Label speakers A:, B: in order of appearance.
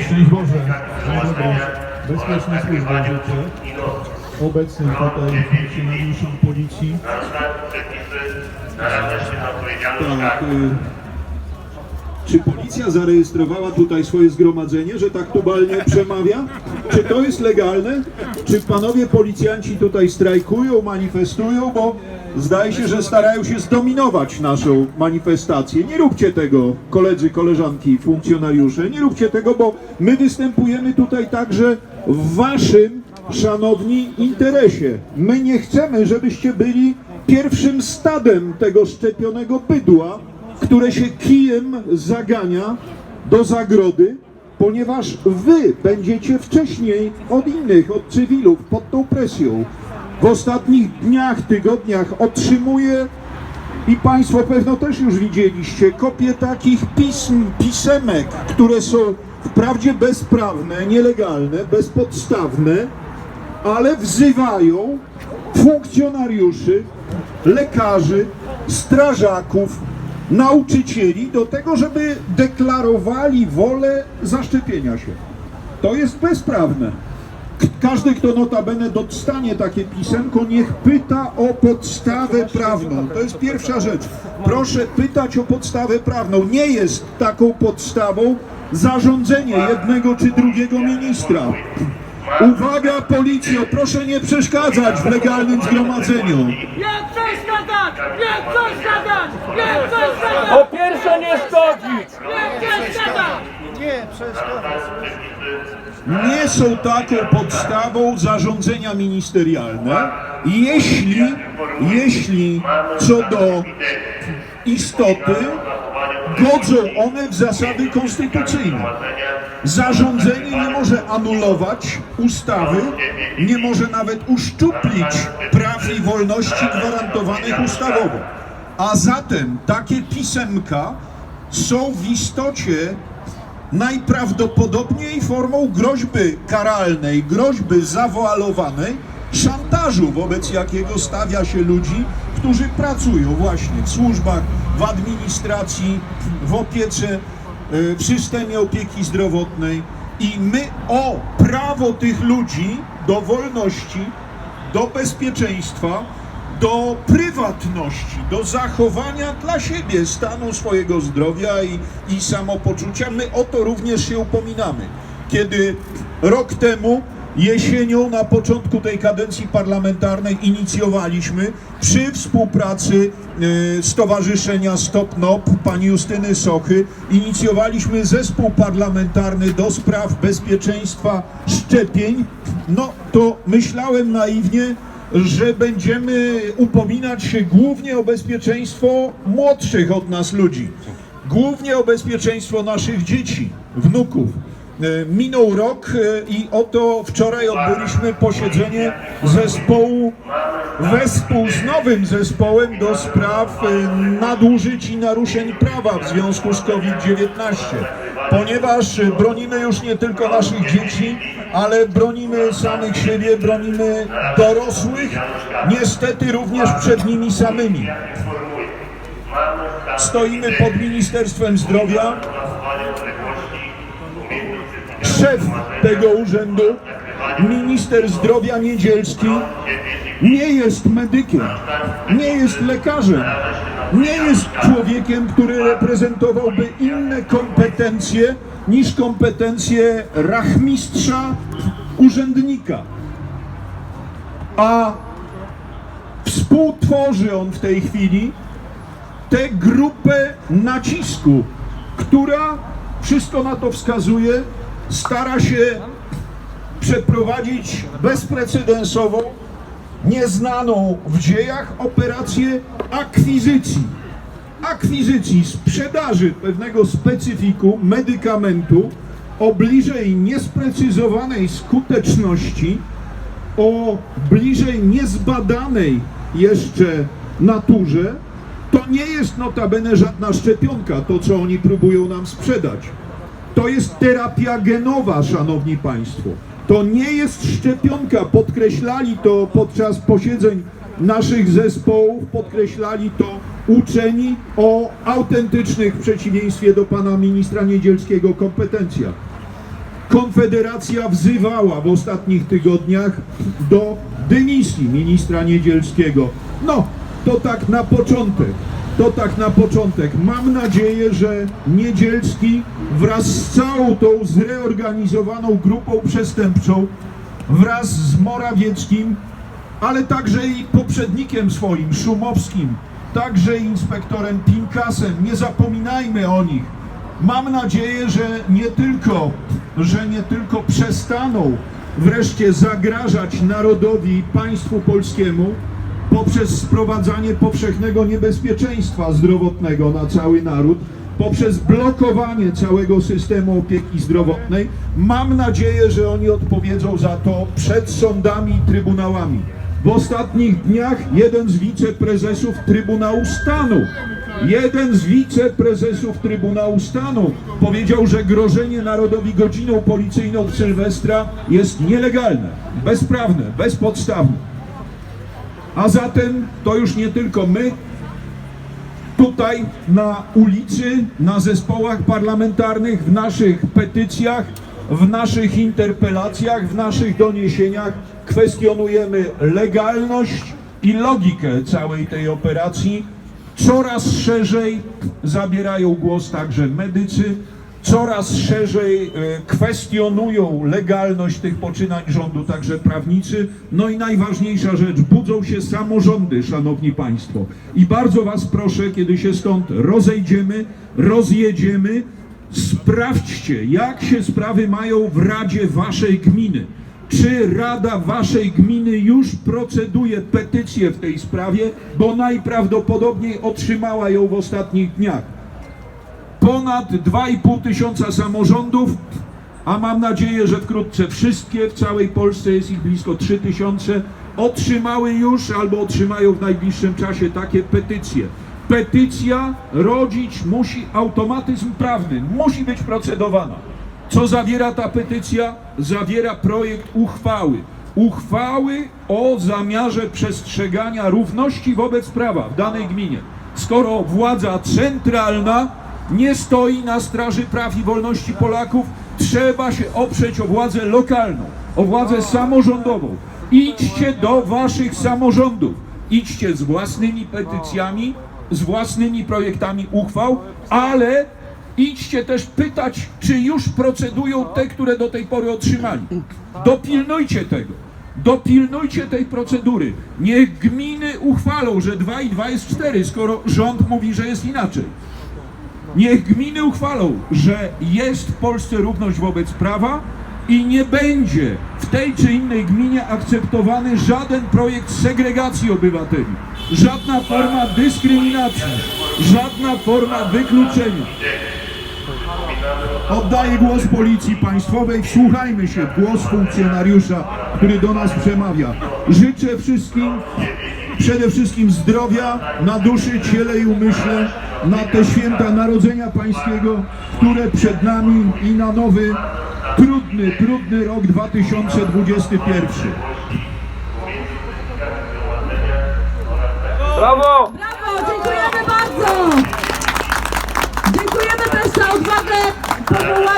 A: Szczęść Boże, dzień dobry, bezpiecznej służby życzę obecnym tutaj funkcjonariuszom policji. Tak, y, czy policja zarejestrowała tutaj swoje zgromadzenie, że tak tubalnie przemawia? Czy to jest legalne? Czy panowie policjanci tutaj strajkują, manifestują? Bo zdaje się, że starają się zdominować naszą manifestację. Nie róbcie tego, koledzy, koleżanki, funkcjonariusze. Nie róbcie tego, bo my występujemy tutaj także w waszym, szanowni, interesie. My nie chcemy, żebyście byli pierwszym stadem tego szczepionego bydła, które się kijem zagania do zagrody, ponieważ wy będziecie wcześniej od innych, od cywilów pod tą presją. W ostatnich dniach, tygodniach otrzymuję i Państwo pewno też już widzieliście kopie takich pism, pisemek, które są wprawdzie bezprawne, nielegalne, bezpodstawne, ale wzywają funkcjonariuszy, lekarzy, strażaków, nauczycieli do tego, żeby deklarowali wolę zaszczepienia się. To jest bezprawne. Każdy, kto notabene dostanie takie pisemko, niech pyta o podstawę prawną. To jest pierwsza rzecz. Proszę pytać o podstawę prawną. Nie jest taką podstawą zarządzenie jednego czy drugiego ministra. Uwaga, policjo, proszę nie przeszkadzać w legalnym zgromadzeniu.
B: Nie przeszkadzać! Nie przeszkadzać! Nie
C: Po
B: przeszkadzać!
C: pierwsze nie szkodzić!
B: Nie przeszkadzać!
A: nie są taką podstawą zarządzenia ministerialne, jeśli, jeśli co do istoty godzą one w zasady konstytucyjne. Zarządzenie nie może anulować ustawy, nie może nawet uszczuplić praw i wolności gwarantowanych ustawowo. A zatem takie pisemka są w istocie najprawdopodobniej formą groźby karalnej, groźby zawoalowanej, szantażu, wobec jakiego stawia się ludzi, którzy pracują właśnie w służbach, w administracji, w opiece, e, w systemie opieki zdrowotnej. I my o prawo tych ludzi do wolności, do bezpieczeństwa, do prywatności, do zachowania dla siebie stanu swojego zdrowia i, i samopoczucia. My o to również się upominamy. Kiedy rok temu jesienią na początku tej kadencji parlamentarnej inicjowaliśmy przy współpracy e, Stowarzyszenia Stop NOP pani Justyny Sochy inicjowaliśmy zespół parlamentarny do spraw bezpieczeństwa szczepień. No to myślałem naiwnie, że będziemy upominać się głównie o bezpieczeństwo młodszych od nas ludzi, głównie o bezpieczeństwo naszych dzieci, wnuków. E, Minął rok e, i oto wczoraj odbyliśmy posiedzenie zespołu, wespół z nowym zespołem do spraw e, nadużyć i naruszeń prawa w związku z COVID-19, ponieważ bronimy już nie tylko naszych dzieci, ale bronimy samych siebie, bronimy dorosłych, niestety również przed nimi samymi. Stoimy pod Ministerstwem Zdrowia. Szef tego urzędu, minister zdrowia Niedzielski, nie jest medykiem, nie jest lekarzem, nie jest człowiekiem, który reprezentowałby inne kompetencje niż kompetencje rachmistrza urzędnika. A współtworzy on w tej chwili tę grupę nacisku, która, wszystko na to wskazuje, stara się przeprowadzić bezprecedensową, nieznaną w dziejach operację akwizycji. Akwizycji, sprzedaży pewnego specyfiku medykamentu o bliżej niesprecyzowanej skuteczności, o bliżej niezbadanej jeszcze naturze, to nie jest notabene żadna szczepionka, to co oni próbują nam sprzedać. To jest terapia genowa, szanowni państwo. To nie jest szczepionka. Podkreślali to podczas posiedzeń naszych zespołów, podkreślali to uczeni o autentycznych w przeciwieństwie do pana ministra Niedzielskiego kompetencjach. Konfederacja wzywała w ostatnich tygodniach do dymisji ministra Niedzielskiego. No, to tak na początek. To tak na początek. Mam nadzieję, że Niedzielski wraz z całą tą zreorganizowaną grupą przestępczą, wraz z Morawieckim, ale także i poprzednikiem swoim, Szumowskim, także inspektorem Pinkasem, nie zapominajmy o nich, Mam nadzieję, że nie tylko, że nie tylko przestaną wreszcie zagrażać narodowi i państwu polskiemu poprzez sprowadzanie powszechnego niebezpieczeństwa zdrowotnego na cały naród, poprzez blokowanie całego systemu opieki zdrowotnej. Mam nadzieję, że oni odpowiedzą za to przed sądami i trybunałami. W ostatnich dniach jeden z wiceprezesów Trybunału Stanu Jeden z wiceprezesów Trybunału Stanu powiedział, że grożenie narodowi godziną policyjną w Sylwestra jest nielegalne, bezprawne, bezpodstawne. A zatem to już nie tylko my, tutaj na ulicy, na zespołach parlamentarnych, w naszych petycjach, w naszych interpelacjach, w naszych doniesieniach kwestionujemy legalność i logikę całej tej operacji. Coraz szerzej zabierają głos także medycy, coraz szerzej e, kwestionują legalność tych poczynań rządu także prawnicy. No i najważniejsza rzecz, budzą się samorządy, szanowni państwo. I bardzo was proszę, kiedy się stąd rozejdziemy, rozjedziemy, sprawdźcie, jak się sprawy mają w Radzie Waszej gminy. Czy Rada Waszej gminy już proceduje petycję w tej sprawie, bo najprawdopodobniej otrzymała ją w ostatnich dniach ponad 2,5 tysiąca samorządów, a mam nadzieję, że wkrótce wszystkie w całej Polsce, jest ich blisko 3 tysiące, otrzymały już albo otrzymają w najbliższym czasie takie petycje. Petycja rodzić musi automatyzm prawny, musi być procedowana. Co zawiera ta petycja? Zawiera projekt uchwały. Uchwały o zamiarze przestrzegania równości wobec prawa w danej gminie. Skoro władza centralna nie stoi na straży praw i wolności Polaków, trzeba się oprzeć o władzę lokalną, o władzę samorządową. Idźcie do waszych samorządów, idźcie z własnymi petycjami, z własnymi projektami uchwał, ale idźcie też pytać, czy już procedują te, które do tej pory otrzymali. Dopilnujcie tego. Dopilnujcie tej procedury. Niech gminy uchwalą, że 2 i 2 jest 4, skoro rząd mówi, że jest inaczej. Niech gminy uchwalą, że jest w Polsce równość wobec prawa i nie będzie w tej czy innej gminie akceptowany żaden projekt segregacji obywateli, żadna forma dyskryminacji, żadna forma wykluczenia. Oddaję głos Policji Państwowej. Wsłuchajmy się w głos funkcjonariusza, który do nas przemawia. Życzę wszystkim przede wszystkim zdrowia na duszy, ciele i umyśle, na te święta Narodzenia Pańskiego, które przed nami i na nowy, trudny, trudny rok 2021.
B: Brawo!
C: Brawo, dziękujemy bardzo! Dziękujemy też za odwagę powołania.